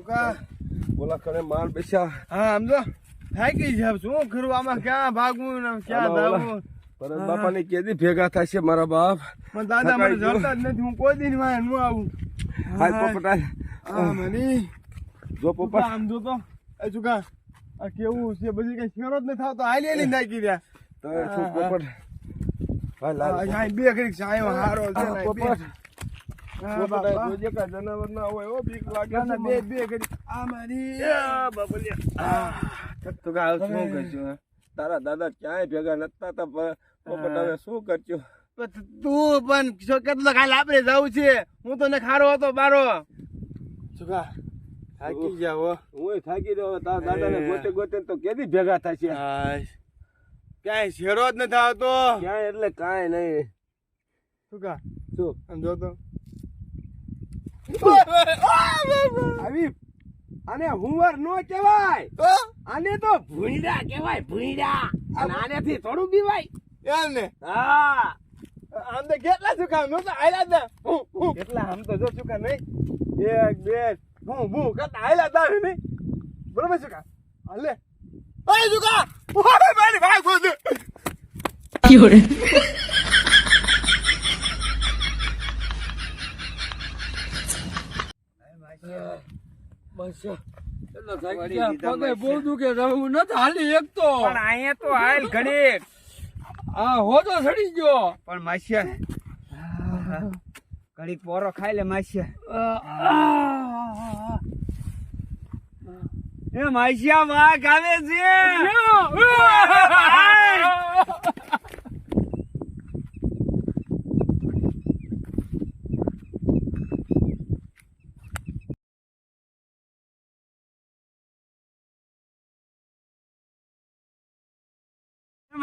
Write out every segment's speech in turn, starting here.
ટૂંકા? બોલા કણે માલ બેસ્યા. હા આમ તો થાકી જાવ શું કરું આમાં ક્યાં ભાગવું ને ક્યાં ધાવવું પરત બાપા ની કેદી ભેગા થશે મારા બાપ. મને દાદા મને જડતા જ નથી. હું કોઈ દિનમાં ન આવું. હાય પોપટ. હા મની. જો પોપટ. આમ જો તો. એ ચુકા આ કેવું છે? બધી કઈ શેરો જ નથી થતો હાલી હાલી નાખી રહ્યા. તો શું પોપટ. આ અહીં બે ઘડીક સાયો હારો છે ને, પોપટ. જનાવર ના હોય ઓ બીક લાગે બે બે આ મારી. આ તો ગાવ શું કરશું હે? તારા દાદા ક્યાંય ભેગા નતા તા પોપટ હવે શું કરજો તું પણ શું કેટલો કાલ આપણે જવું છે. હું તો ને ખારો હતો બારો. ચુકા થાકી જાવ હું. થાકી રહ્યો તારા દાદાને. ગોતે ગોતે તો કેદી ભેગા થશે? ક્યાંય શેરો જ નથી આવતો. ક્યાંય એટલે કાંઈ નહીં. ચુકા શું? આમ જો તો. આવી. અને હુંવર નો કહેવાય. આને તો ભૂંડા કહેવાય ભૂંડા અને આનેથી થોડું બીવાય. એમ ને હા. આમ તો કેટલા ચૂકા હું તો આયલા હું કેટલા આમ તો જો ચૂકા નહીં. એક બે હું હું કરતા આયલા જ નહીં. બરોબર ચુકા હાલે ઓય ચૂકા ઓય મારી ભાઈ ખોદ 有人，પગે બહુ દુખે હું નથી હાલી એકતો પણ અહીંયા તો ઘડી સડી ગયો પણ માસિયા ઘડીક પોરો ખાઈ લે માસિયા એ માસિયા વાઘ આવે છે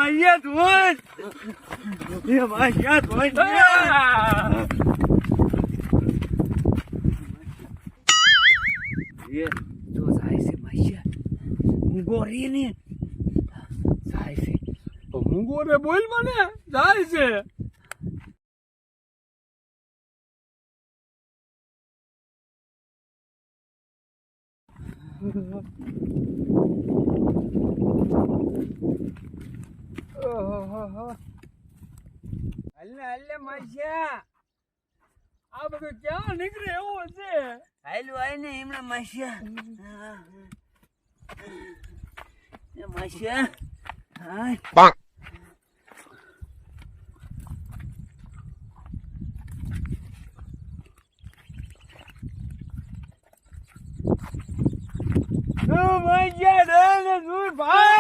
માસિયા તું એ માસિયા તું એ જો જાય છે માસિયા ઊંઘો રે ને. જાય છે. હું ગોરે બોલ મને. જાય છે. હાલે હાલે માસિયા આ બધું ક્યાં નીકળે એવું છે હાલ્યું આય ને હમણાં માસિયા એ માસિયા હા ભાઈ તું નાનું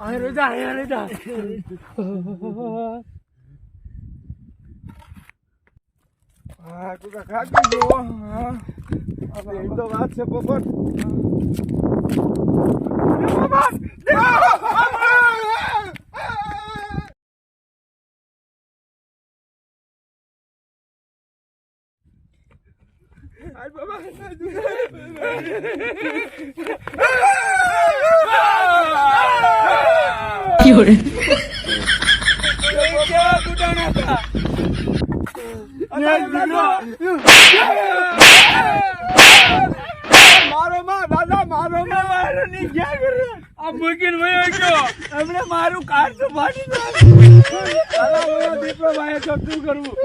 આ રજા આ રજા. હા તું ખાતી જો હા. એ તો વાત 人，મારો માં દાદા મારો મારો ની આ મુકીન વયો ગયો હમણે મારું કાર તો ફાટી ગયું અલા ભાઈ શું કરવું.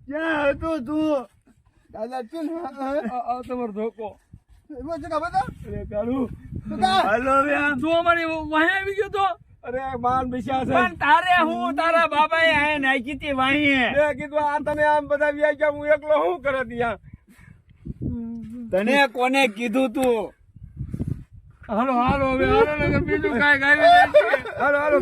ક્યાં હતો તું દાદા આ તમારો ધોકો એમાં અરે કાળુ હાલો તું અમારી વાહે આવી ગયો તો અરે માન છે પણ તારે હું તારા બાબાએ આયા નાખી મેં કીધું આ તને આમ બધા વ્યાજ હું એકલો હું કરે ત્યાં તને કોને કીધું તું હાલો હાલો હવે હાલો બીજું કાંઈ નાખીએ. હાલો હાલો